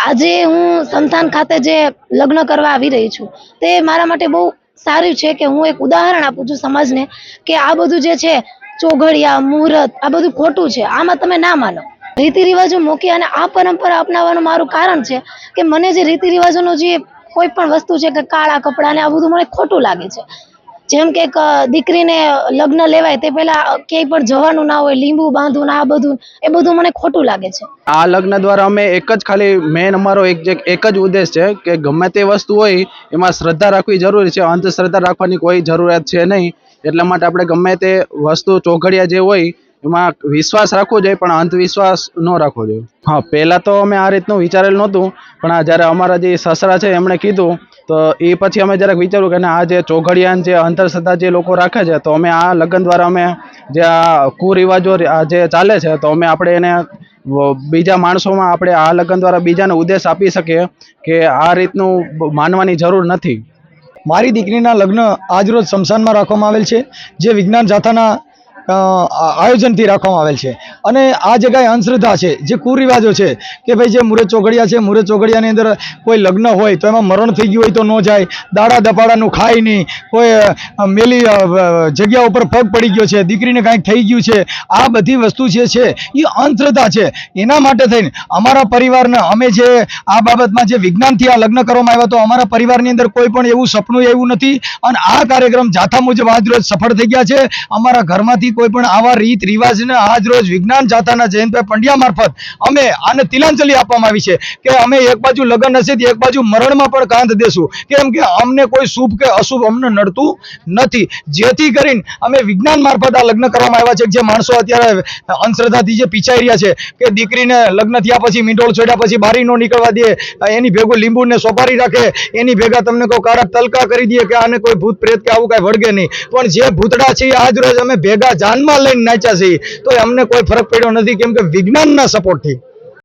આજે હું સંતાન ખાતે જે લગ્ન કરવા આવી રહી છું, તે મારા માટે બહુ સારું છે કે હું એક ઉદાહરણ આપું છું સમાજને કે આ બધું જે છે, ચોઘડિયા, મુહૂર્ત, આ બધું ખોટું છે, આમાં તમે ના માનો. રીતિ રિવાજો મૂકી અને આ પરંપરા અપનાવવાનું મારું કારણ છે કે મને જે રીતિ રિવાજોનું જે કોઈ પણ વસ્તુ છે કે કાળા કપડાં ને આ બધું મને ખોટું લાગે છે. જેમ કે દીકરીને લગ્ન લેવાય તે પહેલા ક્યાંય પણ જવાનું ના હોય, લીંબુ બાંધવું આ બધું, એ બધું મને ખોટું લાગે છે. આ લગ્ન દ્વારા અમે એક જ ખાલી મેન અમારો એક એક જ ઉદ્દેશ છે કે ગમે તે વસ્તુ હોય, એમાં શ્રદ્ધા રાખવી જરૂરી છે. અંધશ્રદ્ધા રાખવાની કોઈ જરૂરિયાત છે નહીં. એટલા માટે આપણે ગમે તે વસ્તુ ચોઘડિયા જે હોય એમાં વિશ્વાસ રાખવો જોઈએ પણ અંધવિશ્વાસ ન રાખવો જોઈએ. હા પહેલાં તો અમે આ રીતનું વિચારેલું નહોતું પણ આ જ્યારે અમારા જે સસરા છે એમણે કીધું તો એ પછી અમે જરાક વિચાર્યું કે આ જે ચોઘડિયાન જે અંધશ્રદ્ધા જે લોકો રાખે છે તો અમે આ લગ્ન દ્વારા અમે જે આ કુરિવાજો આ જે ચાલે છે તો અમે આપણે એને બીજા માણસોમાં આપણે આ લગ્ન દ્વારા બીજાને ઉદ્દેશ આપી શકીએ કે આ રીતનું માનવાની જરૂર નથી. મારી દીકરીના લગ્ન આજરોજ શમશાનમાં રાખવામાં આવેલ છે જે વિજ્ઞાન જાથાના આયોજનથી રાખવામાં આવેલ છે. અને આ જે અંધશ્રદ્ધા છે, જે કુરિવાજો છે, કે ભાઈ જે મુરત ચોઘડિયા છે, મુરત ચોઘડિયાની અંદર કોઈ લગ્ન હોય તો એમાં મરણ થઈ ગયું હોય તો ન જાય, દાડા દપાડાનું ખાય નહીં, કોઈ મેલી જગ્યા ઉપર પગ પડી ગયો છે, દીકરીને કાંઈક થઈ ગયું છે, આ બધી વસ્તુ જે છે, એ અંધશ્રદ્ધા છે. એના માટે થઈને અમારા પરિવારને અમે જે આ બાબતમાં જે વિજ્ઞાનથી આ લગ્ન કરવામાં આવ્યા તો અમારા પરિવારની અંદર કોઈ પણ એવું સપનું એવું નથી. અને આ કાર્યક્રમ જાથા મુજબ આજ રોજ સફળ થઈ ગયા છે. અમારા ઘરમાંથી કોઈ પણ આવા રીત રિવાજને આજ રોજ વિજ્ઞાન જાતાના જયંતભાઈ પંડ્યા મારફત અમે આને તિલાંજલિ આપવામાં આવી છે કે અમે એક બાજુ લગ્ન હશે, એક બાજુ મરણમાં પણ કાંધ દેશું. કેમ કે અમને કોઈ શુભ કે અશુભ અમને નડતું નથી. જેથી કરીને અમે વિજ્ઞાન મારફત આ લગ્ન કરવામાં આવ્યા છે જે માણસો અત્યારે અંધશ્રદ્ધાથી જે પીછાઈ રહ્યા છે કે દીકરીને લગ્ન થયા પછી મીંડોળ છોડ્યા પછી બારી નો નીકળવા દે, એની ભેગું લીંબુ ને સોપારી રાખે, એની ભેગા તમને કોઈ કારક તલકા કરી દે કે આને કોઈ ભૂત પ્રેત કે આવું કાંઈ વળગે નહીં. પણ જે ભૂતડા છે આજ રોજ અમે ભેગા જાનમાં લઈને નાચ્યા છીએ તો અમને કોઈ ફરક પડ્યો નથી કેમ કે વિજ્ઞાનના સપોર્ટથી